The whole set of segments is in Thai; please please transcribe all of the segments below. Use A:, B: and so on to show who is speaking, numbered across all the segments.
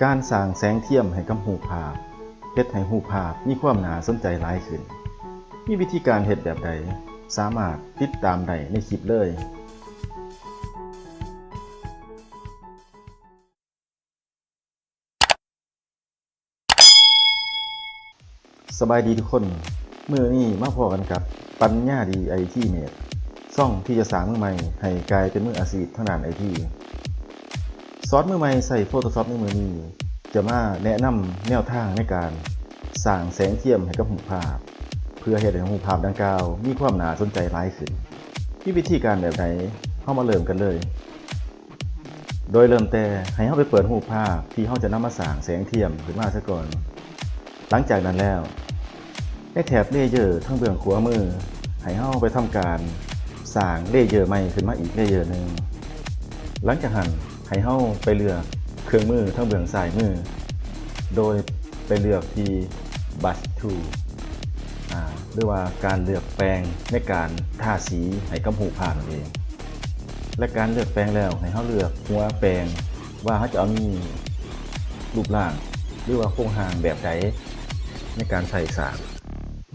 A: การสร้างแสงเทียมให้กับหูภาพเฮ็ดให้หูภาพมีความน่าสนใจหลายขึ้น มีวิธีการเฮ็ดแบบใด สามารถติดตามได้ในคลิปเลยสบายดีทุกคนเมื่อนี้มาพอกันกับปัญญาดีไอทีเมดซ่องที่จะสร้างมือใหม่ให้กลายเป็นมืออาชีพทางด้านไอที ซอสมือใหม่ใส่ Photoshop ในมือนี้จะมาแนะนำแนวทางในการสร้างแสงเทียมให้กับหูภาพ เพื่อให้ให้หูภาพดังกล่าว มีความหนาสนใจหลายขึ้นมีวิธีการแบบไหนเข้ามาเริ่มกันเลย โดยเริ่มแต่ให้เข้าไปเปิดหูภาพที่เขาจะนำมาสร้างแสงเทียมขึ้นมาซะก่อน หลังจากนั้นแล้วในแถบเลเยอร์ทั้งเบื้องขวามือให้เข้าไปทำการสร้างเลเยอร์ใหม่ขึ้นมาอีกเลเยอร์หนึ่งหลังจากหัน ให้เข้าไปเลือกเครื่องมือทั้งเบื้องซ้ายมือ โดยไปเลือกที่ Brush Tool อ่าหรือว่าการเลือกแปรงในการทาสีให้กับหูผ่านเอง และการเลือกแปรงแล้วให้เขาเลือกหัวแปรงว่าเขาจะเอามีรูปร่าง หรือว่าโครงหางแบบใดในการใส่สาร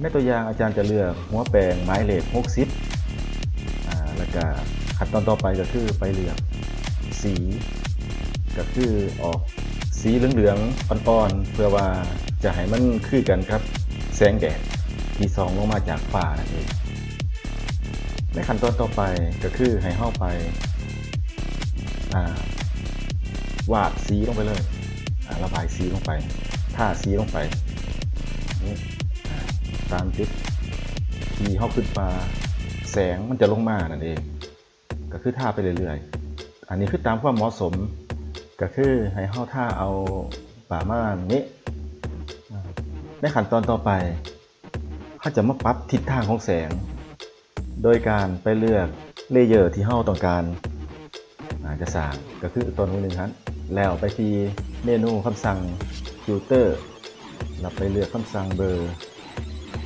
A: ในตัวอย่างอาจารย์จะเลือกหัวแปรงไม้เหล็ก60อ่าแล้วก็ขั้นตอนต่อไปก็คือไปเลือก สี ก็คือออกสีเหลืองๆอ่อนๆ เพื่อว่าจะให้มันคือกันครับ แสงแดดที่ส่องลงมาจากฟ้านั่นเองในขั้นตอนต่อไปก็คือให้เข้าไปาวาดสีลงไปเลยระบายสีลงไปท่าสีลงไปตามจุดที่เข้าขึ้นมาแสงมันจะลงมานั่นเอง ก็คือท่าไปเรื่อยๆ อันนี้คือตามความเหมาะสม ก็คือให้เข้าท่าเอาประมาณนี้ในขั้นตอนต่อไปเขาจะมาปรับทิศทางของแสง โดยการไปเลือกเลเยอร์ที่เฮาต้องการาจะสร้างก็คือตัวนู้นหนึ่งครับแล้วไปที่เมนูคำสั่งฟิลเตอร์เราไปเลือกคำสั่งเบอร์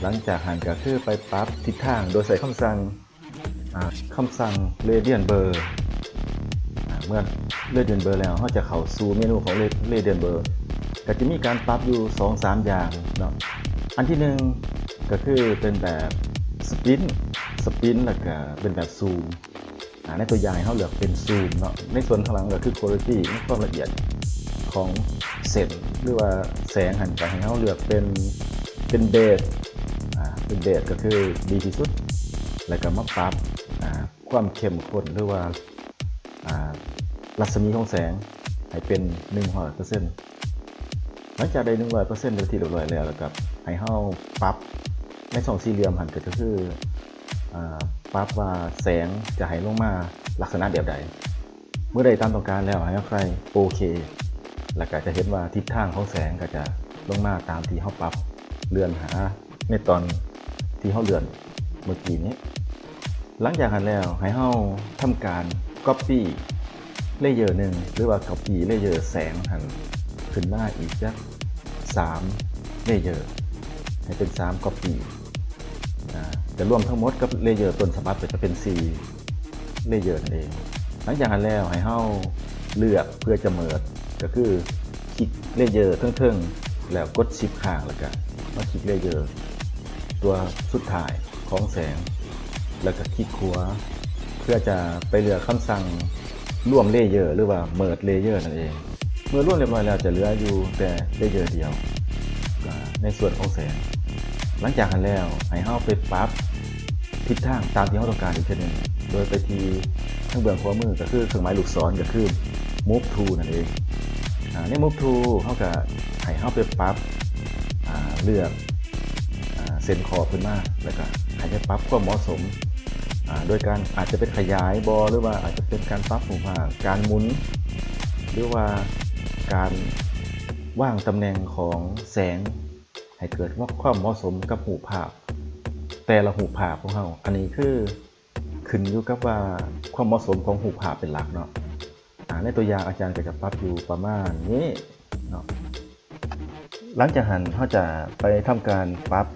A: หลังจากหันก็คือไปปรับทิศทางโดยใส่คำสั่งคำสั่งเรเดียนเบอร์ เมื่อเรเดียนเบอร์แล้วเขาจะเข้าสู่เมนูของเรเดียนเบอร์ก็จะมีการปรับอยู่ 2-3 อย่างเนาะอันที่หนึ่งก็คือเป็นแบบสปินสปินแล้วก็เป็นแบบซูมอ่าในตัวอย่างให้เขาเลือกเป็นซูมเนาะในส่วนข้างหลังก็คือ quality ความละเอียดของเส้นหรือว่าแสงหันไปให้เขาเลือกเป็นเป็นเบสอ่าเป็นเบสก็คือดีที่สุด แล้วก็มาปรับความเข้มข้นหรือว่า รัศมีของแสงให้เป็น100%หลังจากได้100%เปอร์เซ็นที่เรียบร้อยแล้วแล้วก็ให้เขาปรับในสองสี่เหลี่ยมหันก็คืออปรับว่าแสงจะให้ลงมาลักษณะแบบใด เมื่อใดตามต้องการแล้วให้ใครโอเค แล้วก็จะเห็นว่าทิศทางของแสงก็จะลงมาตามที่เขาปรับเลื่อนหาในตอนที่เขาเลื่อนเมื่อกี้นี้ หลังจากนั้นแล้วให้เขาทำการ Copy เลเยอร์หนึ่งหรือว่า Copy เลเยอร์แสงหันขึ้นหน้าอีกจักสามเลเยอร์ให้เป็น3 Copy อ่าจะรวมทั้งหมดกับเลเยอร์ต้นฉบับจะเป็น4เลเยอร์นั่นเอง หลังจากนั้นแล้วให้เฮาเลือกเพื่อจะเมิดก็คือคลิกเลเยอร์เทิงๆแล้วกดชิปข้างแล้วก็มาคลิกเลเยอร์ตัวสุดท้ายของแสง แล้วก็คลิกขวา เพื่อจะไปเลือกคำสั่งร่วมเลเยอร์หรือว่าเมิดเลเยอร์นั่นเอง เมื่อร่วมเรียบร้อยแล้วจะเหลืออยู่แต่เลเยอร์เดียวในส่วนของแสงหลังจากนั้นแล้วให้เฮาไปปรับทิศทางตามที่เราต้องการอีกทีหนึงโดยไปที่ทางเบื้องขวามือก็คือเครื่องหมายลูกศรก็คือ move to นั่นเองใน move to เขาก็ให้เฮาไปปรับเลือกเส้นขอบขึ้นมาแล้วก็ให้ไปปรับความเหมาะสม โดยการอาจจะเป็นขยายบอหรือว่าอาจจะเป็นการปรับหูผ่างการหมุน หรือว่าการว่างตำแหน่งของแสง ให้เกิดว่าความเหมาะสมกับหูภาพ แต่ละหูภาพของเราอันนี้คือขึ้นอยู่กับว่าความเหมาะสมของหูภาพเป็นหลักเนาะในตัวอย่างอาจารย์ก็จะปรับอยู่ประมาณนี้เนาะหลังจากหันเขาจะไปทำการปรับ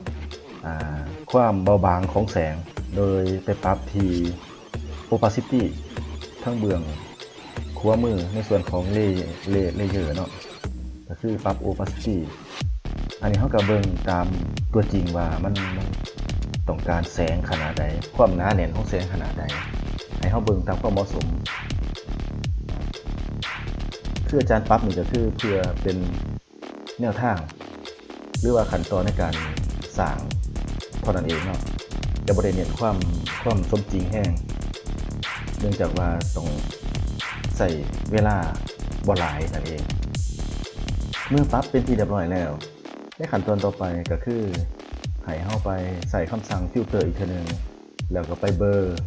A: ความเบาบางของแสง โดยไปปรับที่ opacity ทั้งเบื้องขวามือในส่วนของเลเลเลเยอร์เนาะก็คือปรับ opacity อันนี้เขาก็เบิ่งตามตัวจริงว่ามันต้องการแสงขนาดใด ความหนาแน่นของแสงขนาดใด ให้เขาเบิ่งตามความเหมาะสมคืออาจารย์ปรับนี่ก็คือเพื่อเป็นแนวทาง หรือว่าขั้นตอนในการสร้างเท่านั้นเองเนาะ จะบริเน้นความความสมจริงแห้ง เนื่องจากว่าต้องใส่เวลาบ่หลายนั่นเอง เมื่อปั๊บเป็นที่เรียบร้อยแล้ว ในขั้นตอนต่อไปก็คือให้เข้าไปใส่คำสั่งฟิลเตอร์อีกทีหนึง แล้วก็ไปเบอร์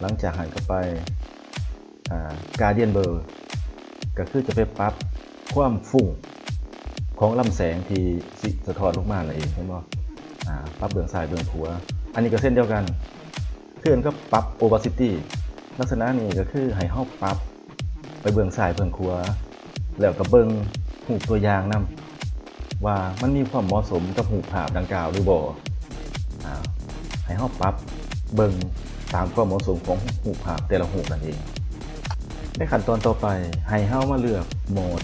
A: หลังจากหันก็ไปการเดียนเบอร์ก็คือจะไปปรับความฟุ้งของลำแสงที่สิสะท้อนลงมานั่นเองเห็นบ่อ่าปรับเบื้องซ้ายเบื้องขวา อันนี้ก็เส้นเดียวกันเพื่อนก็ปรับ opacity ลักษณะนี้ก็คือให้เฮาปรับ ไปเบื้องซ้ายเบื้องขวาแล้วก็เบิ่งหูตัวอย่างนํว่ามันมีความเหมาะสมกับหูภาพดังกล่าวหรือบ่อ่าให้เฮาปรับเบิ่งตามความเหมาะสมของหูภาพแต่ละหูนั่นเอง ในขั้นตอนต่อไปให้เฮามาเลือกโหมด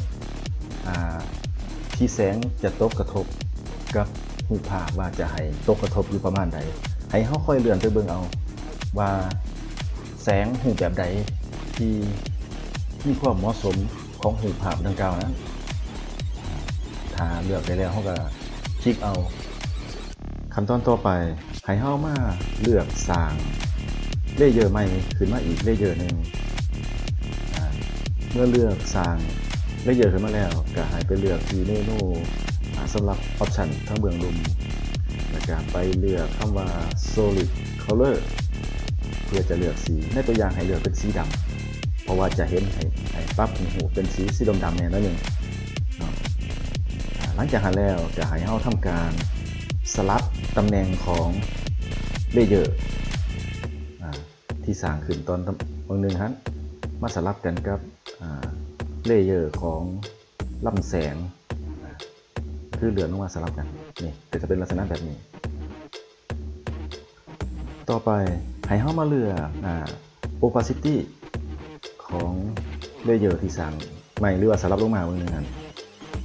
A: ที่แสงจะตกกระทบกับหูภาพว่าจะให้ตกกระทบอยู่ประมาณใด ให้เฮาค่อยเลื่อนไปเบิ่งเอา ว่าแสงหูแบบใดที่มีความเหมาะสมของหูภาพดังกล่าวนั้นถ้าเลือกได้แล้วเฮาก็คลิกเอาขั้นตอนต่อไปให้เฮามาเลือกสร้างเลเยอร์ใหม่ขึ้นมาอีกเลเยอร์หนึ่งเมื่อเลือกสร้างเลเยอร์ขึ้นมาแล้วก็ให้ไปเลือกที่เมนูสำหรับออปชันทั้งเบื้องลุม แล้วก็ไปเลือกคำว่า solid color เพื่อจะเลือกสีในตัวอย่างให้เลือกเป็นสีดำเพราะว่าจะเห็นให้ให้ปรับหูเป็นสีสีดำดำๆเนี่ยนั่นเองเนาะอ่าหลังจากนั้นแล้วจะให้เราทำการสลับตำแหน่งของเลเยอร์ที่สร้างขึ้นตอนบางหนึ่งฮันมาสลับกันกับเลเยอร์ของลำแสง คือเหลือนลงมาสลับกันนี่ก็จะเป็นลักษณะแบบนี้ ต่อไปให้เข้ามาเลือกอ่า opacity ของเลเยอร์ที่สั่งใหม่หรือว่าสลับลงมาเบื้องหนึงนั้น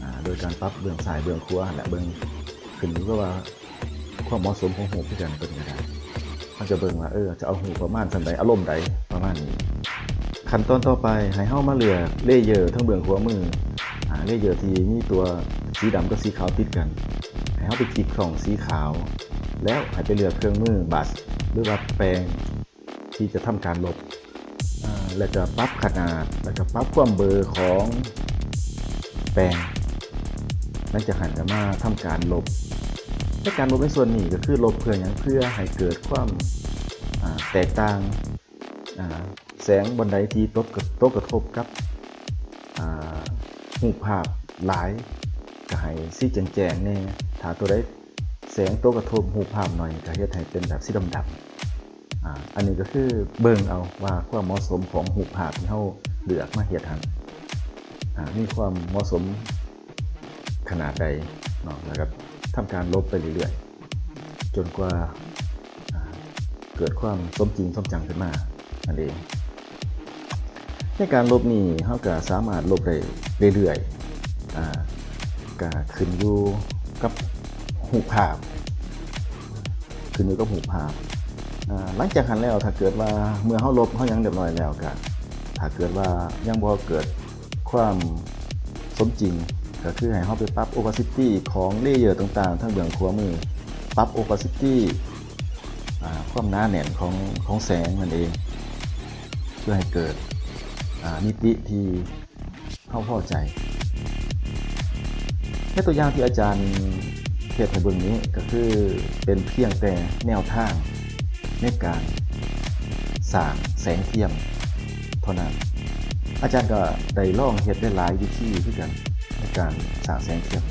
A: อ่าโดยการปรับเบื้องซ้ายเบื้องขวและเบื้องขึ้นอยู่กับว่าความเหมาะสมของหูที่กันเป็นยังไงมันจะเบิ่งว่าเออจะเอาหูประมาณสันใดอารมณ์ใดประมาณนี้ขั้นตอนต่อไปให้เข้ามาเลือกเลเยอร์ทั้งเบื้องขวมืออ่าเลเยอร์ที่มีตัว สีดำกับสีขาวติดกันให้เขาไปคลิกช่องสีขาว แล้วให้ไปเลือกเครื่องมือบัสหรือว่าแปรงที่จะทำการลบอ่าแล้วก็ปรับขนาด แล้วก็ปรับความเบอร์ของแปรงหลังจากหันจะมาทำการลบในการลบในส่วนนี้ก็คือลบเพื่ออย่างเพื่อให้เกิดความแตกต่างแสงบนไดที่ตกกับตกกระทบกับอ่าหูภาพหลาย ก็ให้สีแจงๆแน่ถ้าตัวได้แสงตัวกระทบหูภาพหน่อยก็เฮ็ดให้เป็นแบบสีดำๆอ่าอันนี้ก็คือเบิ่งเอาว่าความเหมาะสมของหูภาพที่เฮาเลือกมาเฮ็ดหันอ่ามีความเหมาะสมขนาดใดเนาะแล้วก็ทำการลบไปเรื่อยๆ จนกว่าเกิดความสมจริงสมจังขึ้นมานั่นเองในการลบนี่เขาก็สามารถลบได้เรื่อยๆอ่า ก็ขึ้นอยู่กับหูภาพ ขึ้นอยู่กับหูภาพอ่าหลังจากหันแล้วถ้าเกิดว่าเมื่อเขาลบเขายังเรียบร้อยแล้วก็ถ้าเกิดว่ายังบ่เกิดความสมจริง ก็คือให้เขาไปปรับ opacity ของเลเยอร์ต่างๆ ทั้งเบื้องขวามือปรับ opacity อ่าความหนาแน่นของของแสงนั่นเอง เพื่อให้เกิดมิติที่เข้าพอใจ ในตัวอย่างที่อาจารย์เทศให้เบิ่งนี้ก็คือเป็นเพียงแต่แนวทางในการสร้างแสงเทียมเท่านั้น อาจารย์ก็ได้ล่องเฮ็ดได้หลายวิธีที่กันในการสร้างแสงเทียม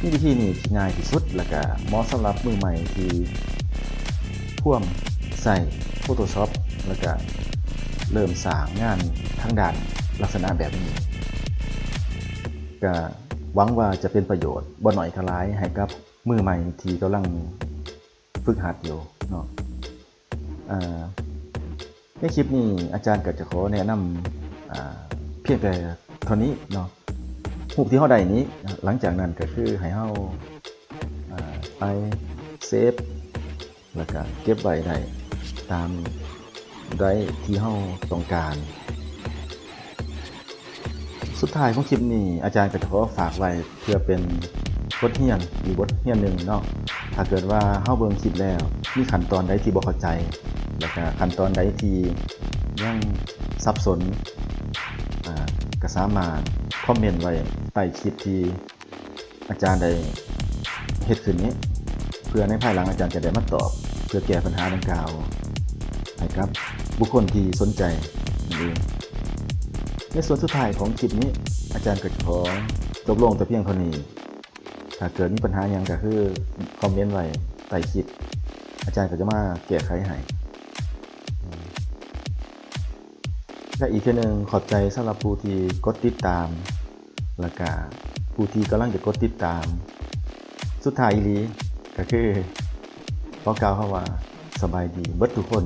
A: นี่วิธีนี้ที่ง่ายที่สุดแล้วก็เหมาะสำหรับมือใหม่ที่พ่วงใส่ Photoshop แล้วก็เริ่มสร้างงานทางด้านลักษณะแบบนี้ก็ หวังว่าจะเป็นประโยชน์บ่หน่อยทลายให้กับมือใหม่ที่กำลังฝึกหัดอยู่เนาะในคลิปนี้อาจารย์ก็จะขอแนะนำเพียงแต่เท่านี้เนาะรูปที่เฮาได้นี้ หลังจากนั้นก็คือให้เฮาอ่าไปเซฟแล้วก็เก็บไว้ได้ตามได้ที่เฮาต้องการ สุดท้ายของคลิปนี้อาจารย์ก็จะขอฝากไว้เพื่อเป็นบทเรียนอีกบทเรียนหนึ่งเนาะถ้าเกิดว่าเฮาเบิ่งคลิปแล้วมีขั้นตอนใดที่บ่เข้าใจ แล้วก็ขั้นตอนใดที่ยังสับสนก็สามารถคอมเมนต์ไว้ใต้คลิปที่อาจารย์ได้เฮ็ดขึ้นนี้ เพื่อในภายหลังอาจารย์จะได้มาตอบ เพื่อแก้ปัญหาดังกล่าวให้กับ บุคคลที่สนใจนั่นเอง ในส่วนสุดท้ายของคลิปนี้ อาจารย์ก็ขอจบลงแต่เพียงเท่านี้ ถ้าเกิดมีปัญหาอย่างก็คือคอมเมนต์ไว้ใต้คลิป อาจารย์ก็จะมาแก้ไขให้และอีกเทีหนึ่งขอบใจสำหรับผู้ที่กดติดตามและก็ผู้ที่กำลังจะกดติดตาม สุดท้ายอีลีก็คือขอกล่าวคำว่าสบายดีเบิดทุกคน